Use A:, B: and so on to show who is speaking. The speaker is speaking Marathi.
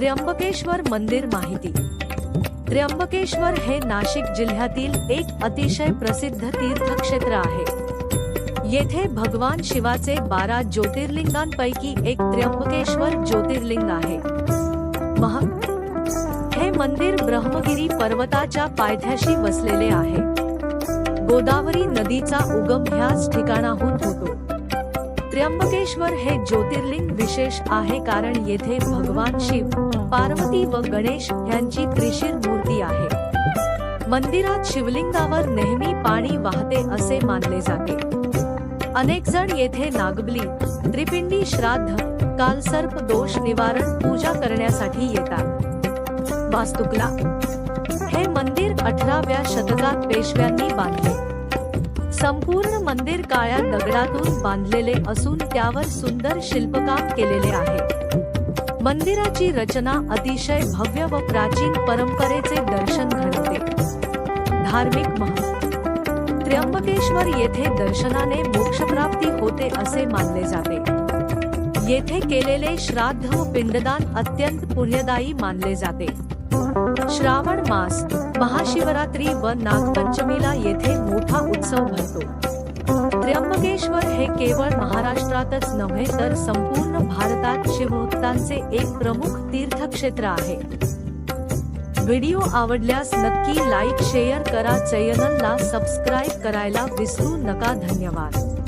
A: त्र्यंबकेश्वर मंदिर माहिती. त्र्यंबकेश्वर हे नाशिक जिल्ह्यातील एक अतिशय प्रसिद्ध तीर्थक्षेत्र आहे. येथे भगवान शिवाचे बारा ज्योतिर्लिंगांपैकी एक त्र्यंबकेश्वर ज्योतिर्लिंग आहे. महा हे मंदिर ब्रह्मगिरी पर्वताच्या पायथ्याशी वसलेले आहे. गोदावरी नदीचा उगम ह्याच ठिकाणाहून होतो. त्र्यंबकेश्वर हे ज्योतिर्लिंग विशेष आहे कारण येथे भगवान शिव पार्वती व गणेश यांची त्रिशीर मूर्ती आहे. मंदिरात शिवलिंगावर नेहमी पाणी वाहते असे मानले जाते. अनेक जण येथे नागबली त्रिपिंडी श्राद्ध कालसर्प दोष निवारण पूजा करण्यासाठी येतात. वास्तुकला हे मंदिर अठराव्या शतकात पेशव्यांनी बांधले. संपूर्ण मंदिर काळ्या दगडातून बांधलेले असून त्यावर सुंदर शिल्पकाम केलेले आहे. मंदिराची रचना अतिशय भव्य व प्राचीन परंपरेचे दर्शन घडवते धार्मिक महत्त्व त्र्यंबकेश्वर येथे दर्शनाने मोक्षप्राप्ती होते असे मानले जाते. येथे केलेले श्राद्ध व पिंडदान अत्यंत पुण्यदायी मानले जाते. श्रावण मास महाशिवरात्री व नागपंचमीला येथे मोठा उत्सव भरतो. त्र्यंबकेश्वर हे केवळ महाराष्ट्रातच नव्हे तर संपूर्ण भारतात शिवभक्तांचे एक प्रमुख तीर्थक्षेत्र आहे. व्हिडिओ आवडल्यास नक्की लाईक शेअर करा चॅनलला सबस्क्राईब करायला विसरू नका. धन्यवाद.